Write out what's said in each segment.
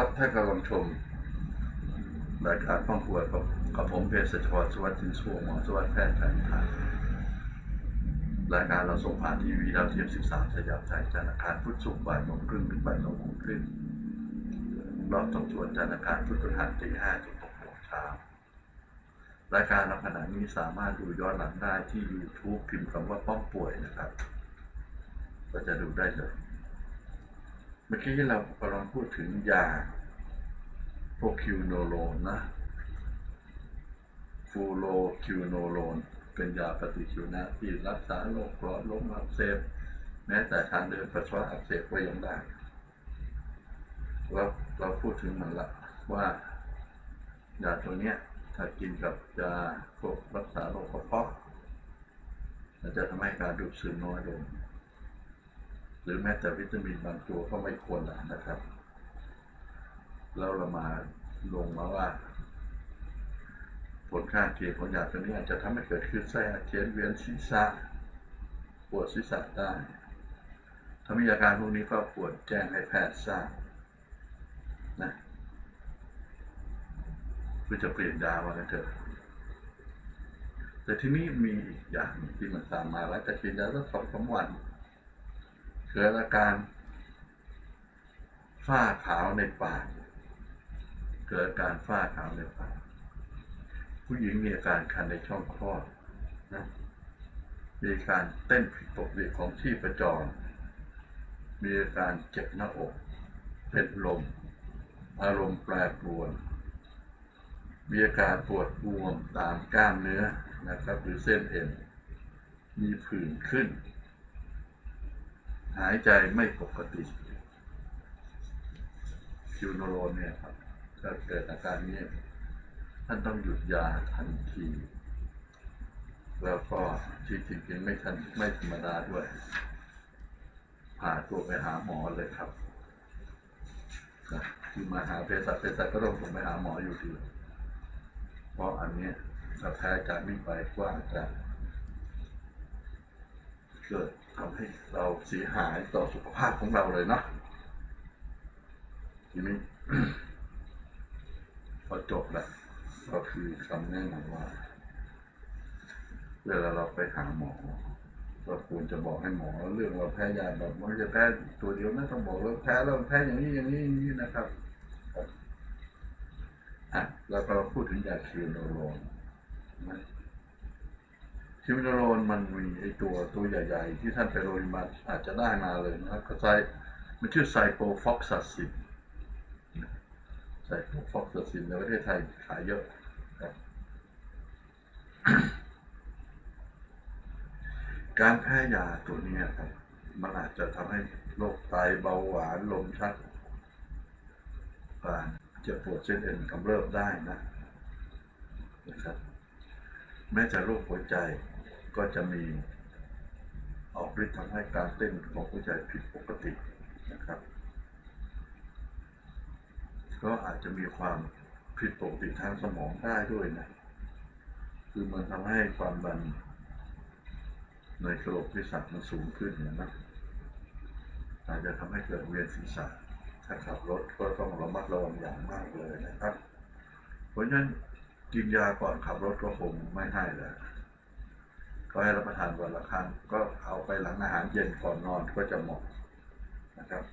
ครับถ้ากำลังชมรายการป้องป่วกับกับผมเภสัชกรสวัสดิ์จินสวงหมอสวัสดิ์แพทย์แผนไทยรายการเราส่งผ่านทีวีดาวเทียม 13 สยามไทยจันทร์อังคารพุธศุกร์บ่ายโมงครึ่งถึงบ่ายสองโมงครึ่งรอบต้องชวนจันทร์อังคารพุธพฤหัสตีห้าถึงหกโมงเช้ารายการเราขณะนี้สามารถดูย้อนหลังได้ที่ YouTube พิมพ์คำว่าป้องป่วยนะครับ ก็จะดูได้เลย เมื่อกี้เรากำลังพูดถึงยาโฟคิวโนโลนนะฟูโรคิวโนโลนเป็นยาปฏิชีวนะที่รักษาโรคหลอดลมอักเสบแม้แต่ทางเดินปัสสาวะอักเสบก็ยังได้เราเราพูดถึงมันละว่ายาตัวเนี้ยถ้ากินกับยาพวกรักษาโรคกระเพาะจะทำให้การดูดซึมน้อยลง หรือแม้แต่วิตามินบางตัวก็ไม่ควรละนะครับ แล้วเรามาลงมาว่า ผลข้างเคียงของยาตัวนี้อาจจะทำให้เกิดคลื่นไส้อาเจียนเวียนศีรษะปวดศีรษะได้ถ้ามีอาการพวกนี้ก็ควรแจ้งให้แพทย์ทราบนะเพื่อจะเปลี่ยนยาว่ากันเถอะแต่ที่นี้มีอีกอย่างหนึ่งที่มันตามมาแล้วจะกินยาสักสองสามวัน เกิดอาการฝ้าขาวในปาก เกิดอาการฝ้าขาวในปาก ผู้หญิงมีอาการคันในช่องคลอดนะมีการเต้นผิดปกติของที่ประจร มีอาการเจ็บหน้าอก เป็นลม อารมณ์แปรปรวน มีอาการปวดบวมตามกล้ามเนื้อนะครับหรือเส้นเอ็น มีผื่นขึ้น หายใจไม่ปกติคิวโนโรนเนี่ยครับถ้าเกิดอาการนี้ท่านต้องหยุดยาทันที แล้วก็ที่จริงๆไม่ทันไม่ธรรมดาด้วยพาตัวไปหาหมอเลยครับนะคือมาหาเภสัชเภสัชก็ต้องส่งไปหาหมออยู่ดีเพราะอันนี้ถ้าแพ้จากนี้ไปก็อาจจะเกิด ทำให้เราเสียหายต่อสุขภาพของเราเลยเนาะทีนี้พอจบแล้วก็คือคำแนะนำว่า เวลาเราไปหาหมอเราควรจะบอกให้หมอเรื่องเราแพ้ยาแบบไม่จะแพ้ตัวเดียวนะต้องบอกเราแพ้เราแพ้อย่างนี้อย่างนี้อย่างนี้นะครับอะแล้วเราพูดถึงยาคิวโนโรนนะ คิวโนโรนมันมีไอตัวตัวใหญ่ ๆ ที่ท่านไปโรยาบาอาจจะได้มาเลยนะครับก็ใช้มันชื่อไซโปฟอกซัสซินใส่ฟอกซ์ซินในประเทศไทยขายเยอะครับการแพ้ยาตัวนี้ครับมันอาจจะทำให้โรคไตเบาหวานลมชักเจ็บปวดเส้นเอ็นกำเริบได้นะนะครับแม้แต่โรคหัวใจ ก็จะมีออกฤทธิ์ทำให้การเต้นของหัวใจผิดปกตินะครับ ก็อาจจะมีความผิดปกติทางสมองได้ด้วยนะ คือมันทำให้ความดันในกระโหลกศีรษะมันสูงขึ้นนะอาจจะทำให้เกิดเวียนศีรษะถ้าขับรถก็ต้องระมัดระวังอย่างมากเลยนะครับ เพราะฉะนั้นกินยาก่อนขับรถก็คงไม่ให้แล้ว ก็ให้รับประทานวันละครั้ง ก็เอาไปหลังอาหารเย็นก่อนนอนก็จะเหมาะนะครับ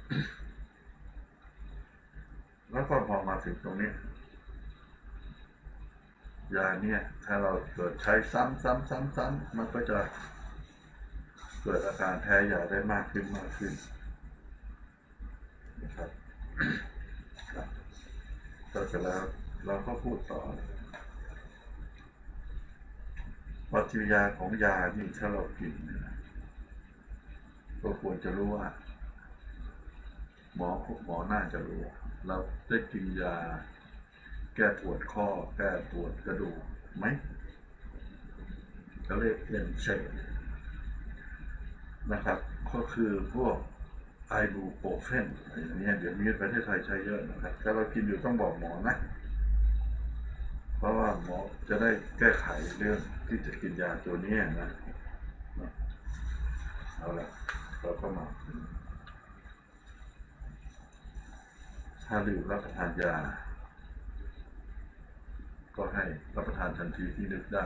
แล้วก็พอมาถึงตรงนี้ยาเนี่ยถ้าเราเกิดใช้ซ้ำซ้ำซ้ำซ้ำมันก็จะเกิดอาการแพ้ยาได้มากขึ้นมากขึ้นนะครับครับก็เสร็จแล้วเราก็พูดต่อ ปฏิกิริยาของยานี่ถ้าเรากินก็ควรจะรู้ว่า หมอหมอน่าจะรู้ เราได้กินยา แก้ปวดข้อ แก้ปวดกระดูกไหมเขเรียกเอ็นเซนะครับ ก็คือพวกไอบูโปรเฟนอะไรอย่างเงี้ยเดี๋ยวนี้ประเทศไทยใช้เยอะนะครับ ถ้าเรากินอยู่ต้องบอกหมอนะ เพราะว่าหมอจะได้แก้ไขเรื่องที่จะกินยาตัวนี้นะเอาละเราก็มาถ้าลืมรับประทานยา ก็ให้รับประทานทันทีที่นึกได้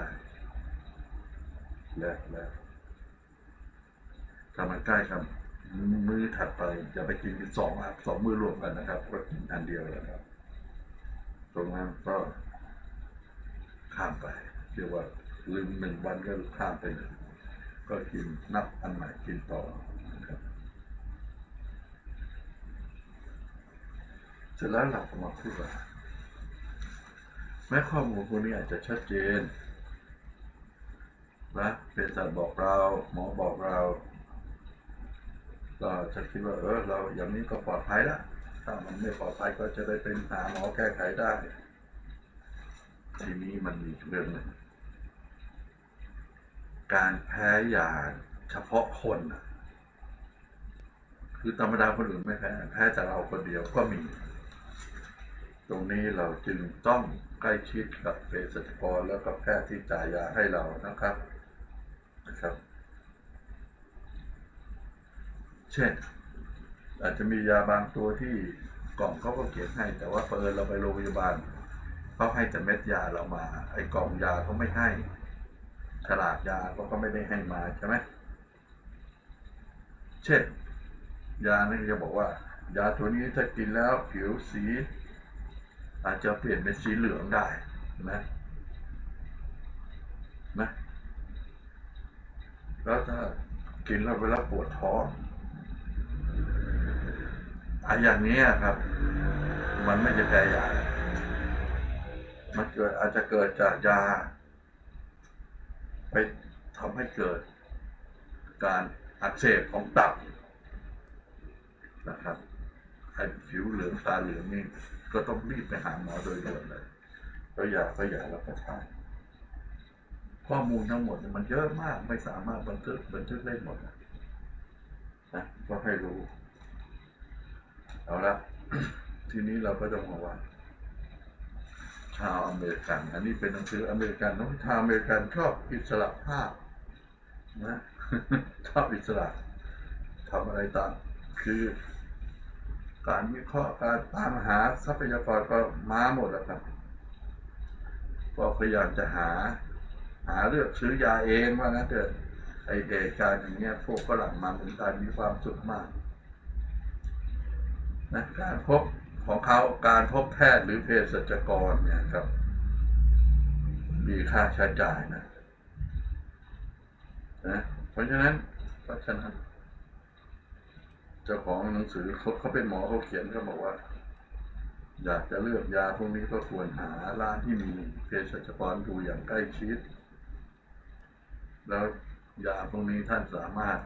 และและถ้ามันใกล้ครับมือถัดไปอย่าไปกินเป็นสองสองมือรวมกันนะครับ ก็กินอันเดียวแล้วครับ ตรงนั้นก็ ข้ามไปเรียกว่าลืมหนึ่งวันก็ข้ามไปหนึ่งก็กินนับอันใหม่กินต่อนะครับเสร็จแล้วเราก็มาพูดว่าแม้ข้อมูลพวกนี้อาจจะชัดเจนนะเป็นสัตว์บอกเรา หมอบอกเรา เราจะคิดว่าเออเราอย่างนี้ก็ปลอดภัยล้วถ้ามันไม่ปลอดภัยก็จะได้เป็นหาหมอแก้ไขได้ ทีนี้มันมีเรื่องหนึ่งการแพ้ยาเฉพาะคนน่ะคือธรรมดาคนอื่นไม่แพ้แพ้แต่เราคนเดียวก็มี ตรงนี้เราจึงต้องใกล้ชิดกับเภสัชกรแล้วก็แพทย์ที่จ่ายยาให้เรานะครับนะครับ เช่น อาจจะมียาบางตัวที่กล่องเขาก็เขียนให้ แต่ว่าเปิดเราไปโรงพยาบาล เขาให้แต่เม็ดยาเรามา ไอ้กล่องยาเขาไม่ให้ฉลากยาเขาก็ไม่ได้ให้มาใช่ไหมเช่นยานี่จะบอกว่า ยาตัวนี้ถ้ากินแล้วผิวสี อาจจะเปลี่ยนเป็นสีเหลืองได้นะนะแล้วถ้ากินแล้วเวลาปวดท้องอะอย่างนี้ครับ มันไม่ใช่แพ้ยา มันเกิดอาจจะเกิดจากยา ไปทำให้เกิด การอักเสบของตับนะครับไอ้ผิวเหลืองตาเหลืองนี่ก็ต้องรีบไปหาหมอโดยด่วนเลยแล้วยาก็ยารับประทานข้อมูลทั้งหมดมันเยอะมากไม่สามารถบันทึกบันทึกได้หมดนะนะก็ให้รู้ เอาละทีนี้เราก็จะมองว่า ชาวอเมริกัน อันนี้เป็นหนังสืออเมริกันน้องชาวอเมริกันชอบอิสระภาพนะชอบอิสระทำอะไรตามคือการวิเคราะห์การตามหาทรัพยากรก็มาหมดแล้วครับก็พยายามจะหา หาเลือกซื้อยาเองว่างั้นเถิดไอเด็กการอย่างเงี้ยพวกฝรั่งมาเป็นการมีความสุขมากนะการพบ ของเขาการพบแพทย์หรือเภสัชกรเนี่ยครับ มีค่าใช้จ่ายนะนะเพราะฉะนั้นเพราะฉะนั้นเจ้าของหนังสือเขาเขาเป็นหมอเขาเขียนเขาบอกว่า อยากจะเลือกยาพวกนี้ก็ควรหาร้านที่มีเภสัชกรดูอย่างใกล้ชิด แล้วยาพวกนี้ท่านสามารถ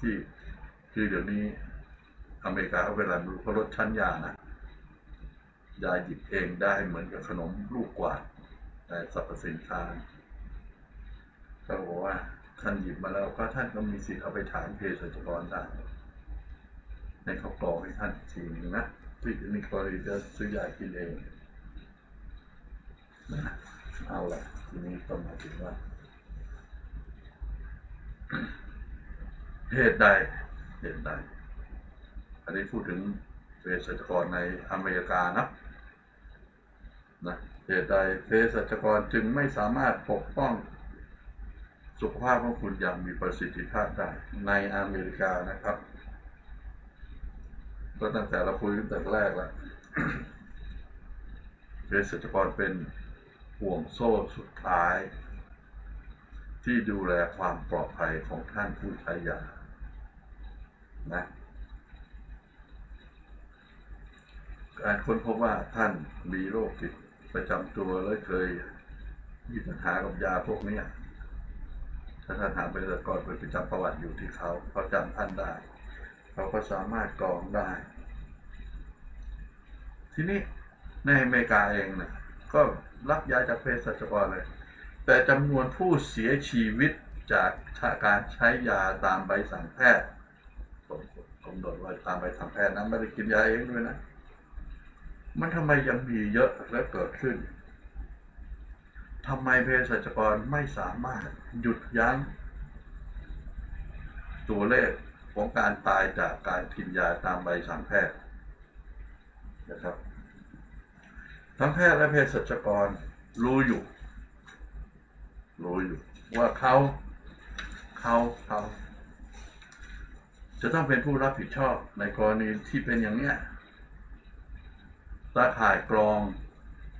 ที่คือเดี๋ยวนี้อเมริกาเขาเวลาดูเขาลดชั้นยานะ ยาหยิบเองได้เหมือนกับขนมลูกกวาดแต่สรรพสินค้าเขาบอกว่าท่านหยิบมาแล้วก็ท่านก็มีสิทธิ์เอาไปถามเภสัชกรได้ในเขากรอกให้ท่านอีกทีนึงนะที่นี่กรณีจะซื้อยากินเองนะเอาละทีนี้ต้องมาถึงว่าเหตุใดเหตุใดอันนี้พูดถึงเภสัชกรในอเมริกานะ นะเหตุใดเภสัชกรจึงไม่สามารถปกป้องสุขภาพของคุณอย่างมีประสิทธิภาพได้ในอเมริกานะครับ ก็ตั้งแต่เราคุยตั้งแต่แรกแล้วเภสัชกรเป็นห่วงโซ่สุดท้าย ที่ดูแลความปลอดภัยของท่านผู้ใช้ยานะการค้นพบว่าท่านมีโรคติด ประจำตัวและเคยมีปัญหากับยาพวกเนี้ยถ้าท่านหาไปก่อนไปประจำประวัติอยู่ที่เขาเขาจำท่านได้เขาก็สามารถกรองได้ ทีนี้ในอเมริกาเองนะก็รับยาจากเภสัชกรเลย แต่จำนวนผู้เสียชีวิตจากการใช้ยาตามใบสั่งแพทย์ผมผมโดว่าตามใบสั่งแพทย์นะไม่ได้กินยาเองด้วยนะ มันทำไมยังมีเยอะและเกิดขึ้นทำไมเภสัชกรไม่สามารถหยุดยั้งตัวเลขของการตายจากการกินยาตามใบสั่งแพทย์นะครับทั้งแพทย์และเภสัชกรรู้อยู่ รู้อยู่ ว่าเขาเขาเขาจะต้องเป็นผู้รับผิดชอบในกรณีที่เป็นอย่างเนี้ย ตาข่ายกรอง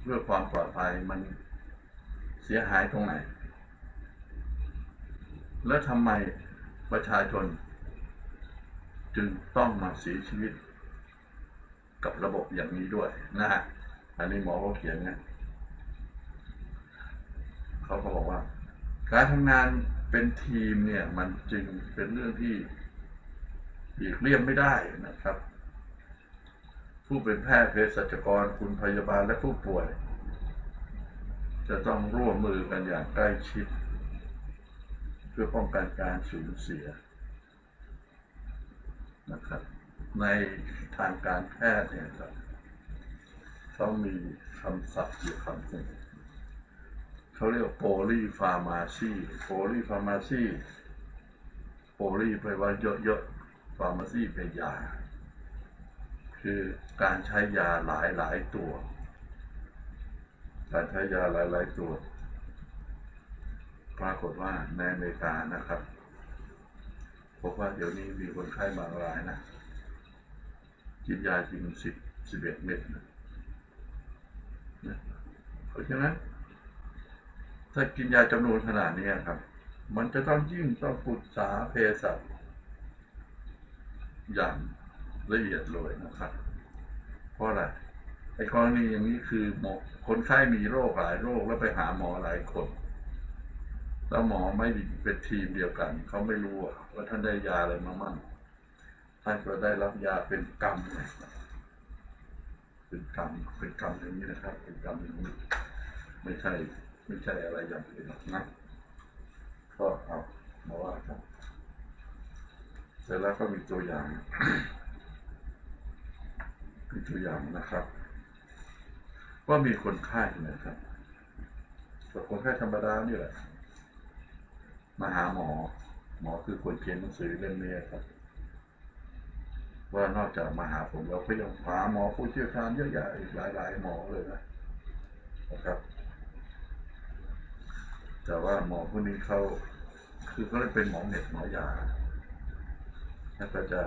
เพื่อความปลอดภัยมันเสียหายตรงไหน แล้วทำไมประชาชน จึงต้องมาเสียชีวิต กับระบบอย่างนี้ด้วยนะฮะอันนี้หมอเขาเขียนนะเขาก็บอกว่า การทำงานเป็นทีมเนี่ย มันจึงเป็นเรื่องที่หลีกเลี่ยงไม่ได้นะครับ ผู้เป็นแพทย์เภสัชกรคุณพยาบาลและผู้ป่วย จะต้องร่วมมือกันอย่างใกล้ชิด เพื่อป้องกันการสูญเสียนะครับ ในทางการแพทย์เนี่ยครับเขามีคำศัพท์อยู่คำหนึ่งเขาเรียกโพลีฟาร์มาซีโพลีฟาร์มาซีโพลีแปลว่าเยอะๆฟาร์มาซีเป็นยา คือการใช้ยาหลายๆตัว การใช้ยาหลายๆตัว ปรากฏว่าในอเมริกานะครับพบว่าเดี๋ยวนี้มีคนไข้บางรายนะกินยาจริงสิบสิบเอ็ดเม็ดนะเพราะฉะนั้น ถ้ากินยาจำนวนขนาดนี้ครับ มันจะต้องยิ่งต้องปรึกษาเภสัชอย่าง ละเอียดเลยนะครับ เพราะอะไรไอ้กรณีอย่างนี้คือหมอคนไข้มีโรคหลายโรคแล้วไปหาหมอหลายคนแล้วหมอไม่เป็นทีมเดียวกัน เขาไม่รู้ว่าท่านได้ยาอะไรมามั่งท่านก็ได้รับยาเป็นกรรมเลยเป็นกรรมเป็นกรรมอย่างนี้นะครับ เป็นกรรมอย่างนี้ไม่ใช่ไม่ใช่อะไรอย่างอื่นหรอกนะก็เอามาว่ากันเสร็จแล้วก็มีตัวอย่าง ตัวอย่างนะครับ ว่ามีคนไข้นะครับแต่คนไข้ธรรมดานี่แหละ มาหาหมอ หมอคือคนเขียนหนังสือเล่มนี้ครับ ว่านอกจากมาหาผมเราก็ยังหาหมอผู้เชี่ยวชาญเยอะแยะอีกหลาย ๆ หมอเลยนะนะครับ แต่ว่าหมอพวกนี้เขาคือเขาเลยเป็นหมอเน็ตหมอยาแล้วก็จะ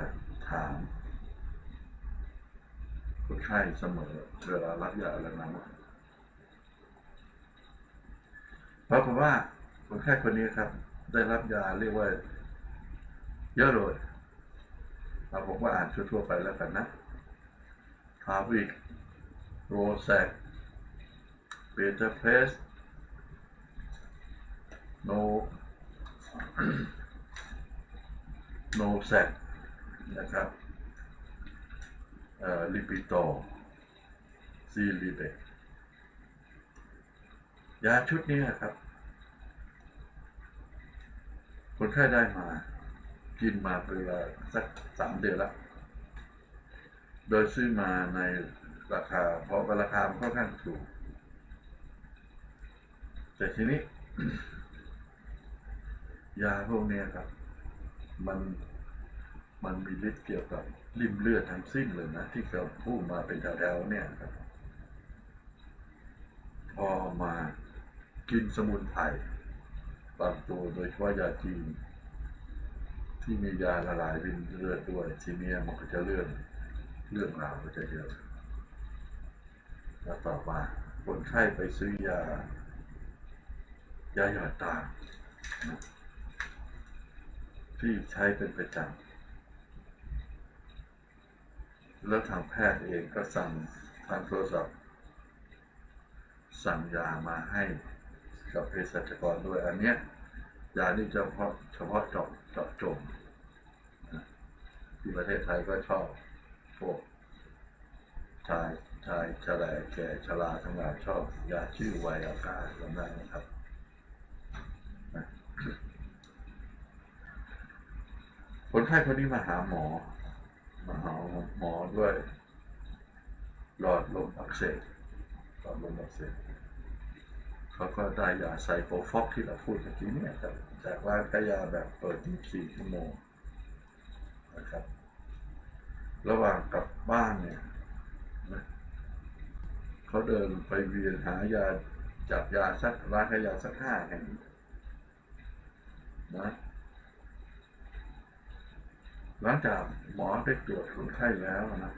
ถาม คนไข้เสมอเวลารับยาอะไรนั้นปรากฏว่าคนไข้คนนี้ครับ ได้รับยาเรียกว่า เยอะเลยเอาผมว่าอ่านทั่วๆไปแล้วกันนะฮาวิกโรแซกเบต้าเพสโนโนแซกนะครับ ลิปิโตซีลิเบยาชุดนี้นะครับ คนไข้ได้มา กินมาเป็นเวลาสักสามเดือนแล้ว โดยซื้อมาในราคา เพราะราคามันค่อนข้างถูก แต่ทีนี้ ยาพวกนี้ครับ มันมันมีฤทธิ์เกี่ยวกับ ริมเลือดทั้งสิ้นเลยนะ ที่เราพูดมาเป็นแถวๆเนี่ยครับ พอมากินสมุนไพรบางตัวโดยเฉพาะยาจีน ที่มียาละลายริมเลือดด้วยทีเนี้ยมันก็จะเลื่อนเรื่องราวก็จะเยอะแล้วต่อมาคนไข้ไปซื้อยา ยาหยอดตาที่ใช้เป็นประจำ แล้วทางแพทย์เองก็สั่งทางโทรศัพท์ สั่งยามาให้กับเภสัชกรด้วยอันเนี้ยยานี่เฉพาะเฉพาะเจาะเจาะจงที่ประเทศไทยก็ชอบพวกชายชายชราแก่ชราทั้งหลายชอบยาชื่อไวอากาศจำได้ไหมครับคนไข้คนนี้มาหาหมอ มาหาหมอด้วยหลอดลมอักเสบหลอดลมอักเสบเขาก็ได้ยาไซโปฟอกที่เราพูดเมื่อกี้เนี่ยจากจากร้านขายยาแบบเปิด24ชั่วโมงนะครับ ระหว่างกลับบ้านเนี่ยนะเขาเดินไปเวียนหายาจับยาสักร้านขายยาสักห้าแห่งนะ หลังจากหมอได้ตรวจคนไข้แล้วนะ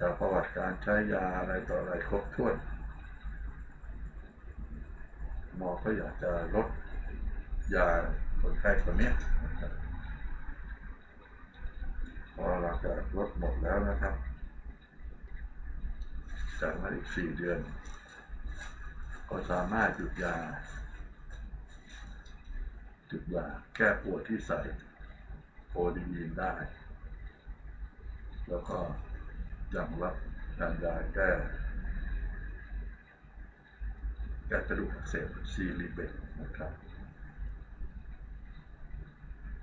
จากประวัติการใช้ยาอะไรต่ออะไรครบถ้วน หมอก็อยากจะลดยาคนไข้คนนี้พอหลังจากลดหมดแล้วนะครับ จากนั้นอีกสี่เดือน ก็สามารถหยุดยาหยุดยาแก้ปวดที่ใส่ โคดีนีนได้ แล้วก็ยังรับการยาแก้แก้กระดูกอักเสบซีรีเบตนะครับ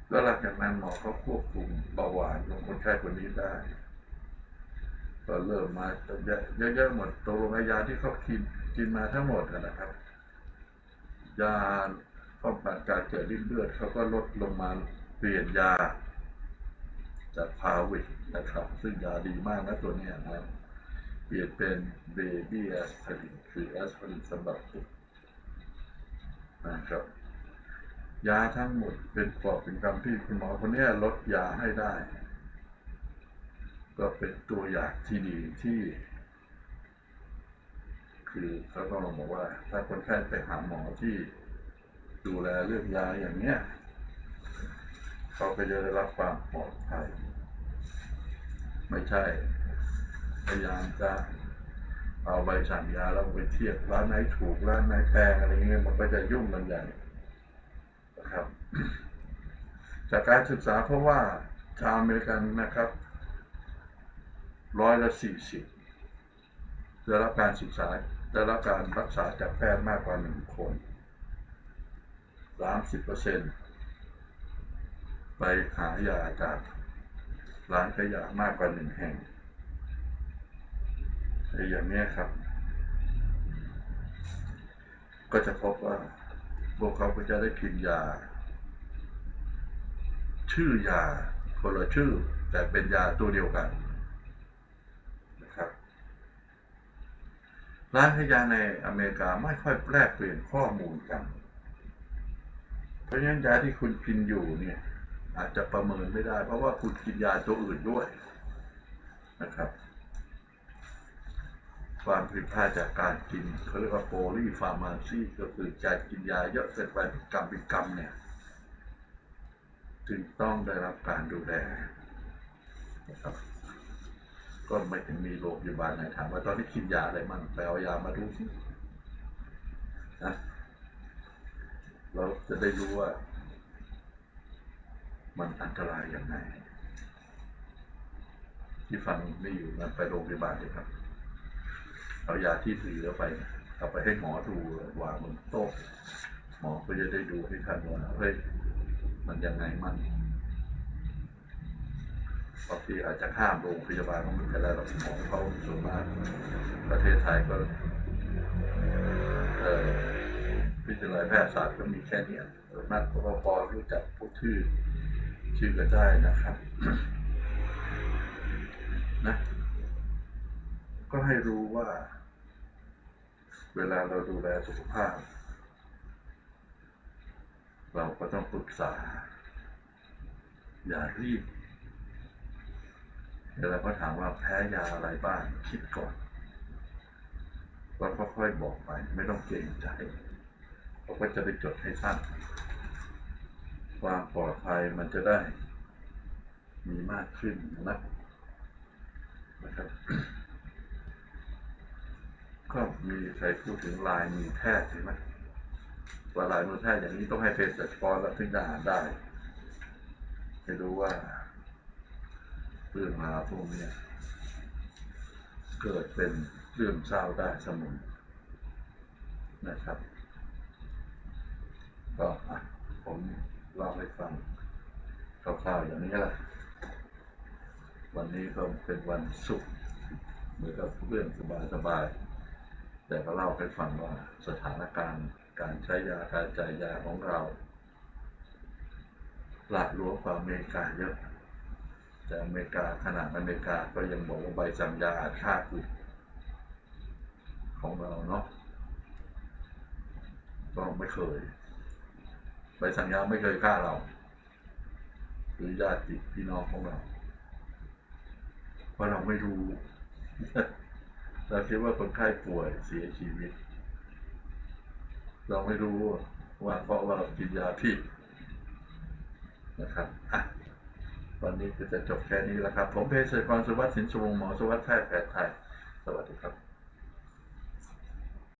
แล้วหลังจากนั้นหมอก็ควบคุมเบาหวานของคนไข้คนนี้ได้ก็เริ่มมาเยอะเยอะๆหมดตกลงยาที่เขากินกินมาทั้งหมดนะครับ ยาป้องกันการเกิดริ่มเลือดเขาก็ลดลงมา เปลี่ยนยา จากพาวิกนะครับ ซึ่งยาดีมากนะตัวนี้นะเปลี่ยนเป็นเบบี้แอสไพรินคือแอสไพรินสำหรับเด็กนะครับยาทั้งหมดเป็นกรอบเป็นกำที่คุณหมอคนนี้ลดยาให้ได้ ก็เป็นตัวอย่างที่ดีที่ คือเขาก็ลองบอกว่า ถ้าคนไข้ไปหาหมอที่ดูแลเรื่องยาอย่างเนี้ย เขาก็จะได้รับความปลอดภัย ไม่ใช่ พยายามจะเอาใบสั่งยาแล้วไปเทียบร้านไหนถูกร้านไหนแพงอะไรเงี้ยมันก็จะยุ่งกันใหญ่นะครับ จากการศึกษาเพราะว่าชาวอเมริกันนะครับร้อยละสี่สิบได้รับการศึกษาได้รับการรักษาจากแพทย์มากกว่าหนึ่งคนสามสิบเปอร์เซ็นต์ ไปหายาจากร้านขายยามากกว่าหนึ่งแห่งไอ้อย่างเนี้ยครับ ก็จะพบว่าพวกเขาก็จะได้กินยา ชื่อยาคนละชื่อ แต่เป็นยาตัวเดียวกันนะครับร้านขายยาในอเมริกาไม่ค่อยแลกเปลี่ยนข้อมูลกัน เพราะฉะนั้นยาที่คุณกินอยู่เนี่ย อาจจะประเมินไม่ได้ เพราะว่าคุณกินยาตัวอื่นด้วยนะครับ ความผิดพลาดจากการกินเขาเรียกว่าโพลีฟาร์มาซีก็คือการกินยาเยอะเกินไปเป็นกรรมเป็นกรรมเนี่ยจึงต้องได้รับการดูแลนะครับก็ไม่ถึงมีโรงพยาบาลไหนถามว่าตอนนี้กินยาอะไรมั่งไปเอายามาดูสินะเราจะได้รู้ว่า มันอันตรายยังไงที่ฟังไม่อยู่นั้นไปโรงพยาบาลเลยครับ เอายาที่เหลือไปเอาไปให้หมอดูวางบนโต๊ะหมอก็จะได้ดูให้ท่านว่าเฮ้ยมันยังไงมันบางทีอาจจะข้ามโรงพยาบาลก็ไม่เป็นไรหรอกหมอเขาส่วนมากประเทศไทยก็เอ่อวิทยาลัยแพทยศาสตร์ก็มีแค่เนี้ยนมากพอรู้จักพูดชื่อ ชื่อก็ได้นะครับ นะ ก็ให้รู้ว่า เวลาเราดูแลสุขภาพ เราก็ต้องปรึกษา อย่ารีบเวลาเขาถามว่าแพ้ยาอะไรบ้างคิดก่อนแล้วก็ค่อยบอกไป ไม่ต้องเกรงใจเขาก็จะได้จดให้ท่าน ความปลอดภัยมันจะได้มีมากขึ้นนะนะครับก็มีใครพูดถึงลายมือแพทย์ใช่ไหมว่าลายมือแพทย์อย่างนี้ต้องให้เภสัชกรแล้วถึงจะอ่านได้ให้รู้ว่าเรื่องราวพวกนี้เกิดเป็นเรื่องเศร้าได้สมอนนะครับ ก็ผม เล่าให้ฟังคร่าวๆอย่างนี้แหละวันนี้ก็เป็นวันศุกร์เหมือนกับเรื่องสบายๆแต่ก็เล่าให้ฟังว่าสถานการณ์การใช้ยาการจ่ายยาของเราหลากหลวงกว่าอเมริกาเยอะ แต่อเมริกาขนาดอเมริกาก็ยังบอกว่าใบสั่งยาอาจค่าคุณของเราเนาะก็ไม่เคย ใบสัญญาไม่เคยฆ่าเราหรือญาติพี่น้องของเรา เพราะเราไม่รู้ เราคิดว่าคนไข้ป่วยเสียชีวิต เราไม่รู้ว่าเพราะว่าเรากินยาผิดนะครับอะวันนี้ก็จะจบแค่นี้แล้วครับ ผมเพศเศรษฐกรสุวัสดิ์สินสุวงหมอสุวัสดิ์แพทย์แผนไทย สวัสดีครับ